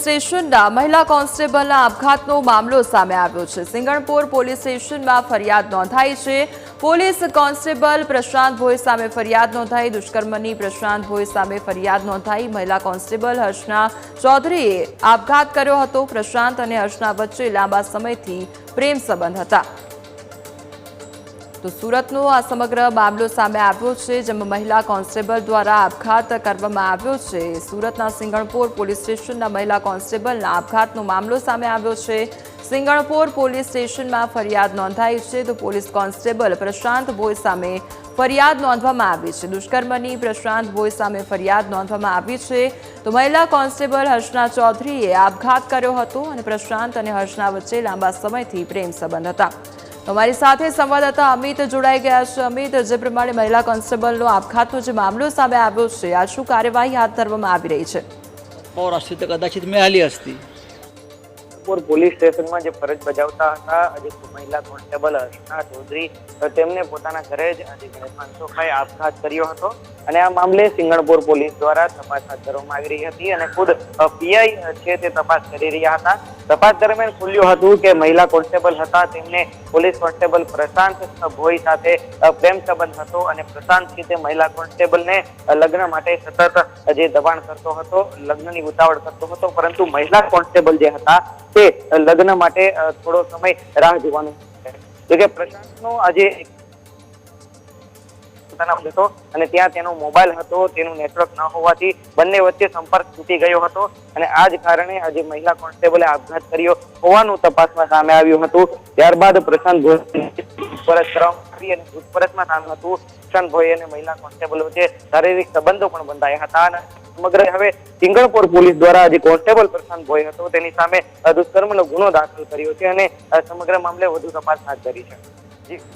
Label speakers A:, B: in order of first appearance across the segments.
A: સ્ટેશનના મહિલા કોન્સ્ટેબલના આપઘાતનો મામલો સામે આવ્યો છે. સિંગણપુર પોલીસ સ્ટેશનમાં ફરિયાદ નોંધાઈ છે. પોલીસ કોન્સ્ટેબલ પ્રશાંત ભોઈ સામે ફરિયાદ નોંધાઈ. દુષ્કર્મની પ્રશાંત ભોઈ સામે ફરિયાદ નોંધાઈ. મહિલા કોન્સ્ટેબલ હર્ષના ચૌધરીએ આપઘાત કર્યો હતો. પ્રશાંત અને હર્ષના વચ્ચે લાંબા સમયથી પ્રેમ સંબંધ હતા. તો સુરતનો આ સમગ્ર મામલો સામે આવ્યો છે, જેમાં મહિલા કોન્સ્ટેબલ દ્વારા આપઘાત કરવામાં આવ્યો છે. સુરતના સિંગણપોર પોલીસ સ્ટેશનના મહિલા કોન્સ્ટેબલના આપઘાતનો મામલો સામે આવ્યો છે. સિંગણપોર પોલીસ સ્ટેશનમાં ફરિયાદ નોંધાઈ છે, તો પોલીસ કોન્સ્ટેબલ પ્રશાંત ભોઈ સામે ફરિયાદ નોંધવામાં આવી છે. દુષ્કર્મની પ્રશાંત ભોઈ સામે ફરિયાદ નોંધવામાં આવી છે. તો મહિલા કોન્સ્ટેબલ હર્ષના ચૌધરીએ આપઘાત કર્યો હતો અને પ્રશાંત અને હર્ષના વચ્ચે લાંબા સમયથી પ્રેમ સંબંધ હતા. તો મારી સાથે સંવાદદાતા અમિત જોડાઈ ગયા છે. અમિત, જે પ્રમાણે મહિલા કોન્સ્ટેબલનો આપઘાતનો જે મામલો સામે આવ્યો છે, આ શું કાર્યવાહી હાથ ધરવામાં આવી રહી છે?
B: પૌરાસ્તી કદાચિત મેં હાલી હતી
C: નાગપુર પોલીસ સ્ટેશનમાં જે ફરજ બજાવતા હતા, આજે મહિલા કોન્સ્ટેબલ હર્ષના ચૌધરી તેમને પોતાના ઘરે જ આજે ગણેશ માનસોખાએ આપઘાત કર્યો હતો. અને આ મામલે સિંગણપુર પોલીસ દ્વારા તપાસ હાથ ધરવામાં આવી રહી હતી અને ખુદ પીઆઈ છે તે તપાસ કરી રહ્યા હતા. તપાસ દરમિયાન ખુલ્યું હતું કે મહિલા કોન્સ્ટેબલ હતા, તેમને પોલીસ કોન્સ્ટેબલ પ્રશાંત ભોઈ સાથે પ્રેમ સંબંધ હતો અને પ્રશાંત તે મહિલા કોન્સ્ટેબલને લગ્ન માટે સતત જે દબાણ કરતો હતો, લગ્નની ઉતાવળ કરતો હતો, પરંતુ મહિલા કોન્સ્ટેબલ જે હતા તે લગ્ન માટે થોડો સમય રાહ જોવાનો છે. પ્રશાંતનો આજે અને ત્યાં તેનો મોબાઈલ હતો, તેનું નેટવર્ક ન હોવાથી બંને વચ્ચે સંપર્ક તૂટી ગયો હતો અને આ જ કારણે આજે મહિલા કોન્સ્ટેબલે આપઘાત કર્યો હોવાનું તપાસમાં સામે આવ્યું હતું. ત્યારબાદ પ્રશાંત પૂછપરછ કરવામાં આવી અને પૂછપરછમાં સામે હતું. પ્રશાંત ભોઈ અને મહિલા કોન્સ્ટેબલ વચ્ચે શારીરિક સંબંધો પણ બંધાયા હતા અને સમગ્ર હવે સિંગણપુર પોલીસ દ્વારા જે કોન્સ્ટેબલ પ્રશાંત ભોઈ હતો, તેની સામે દુષ્કર્મનો ગુનો દાખલ કર્યો છે અને સમગ્ર મામલે વધુ તપાસ હાથ ધરી છે.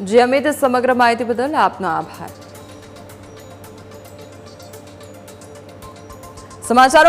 A: જે, અમિત, સમગ્ર માહિતી બદલ આપનો આભાર. સમાચારો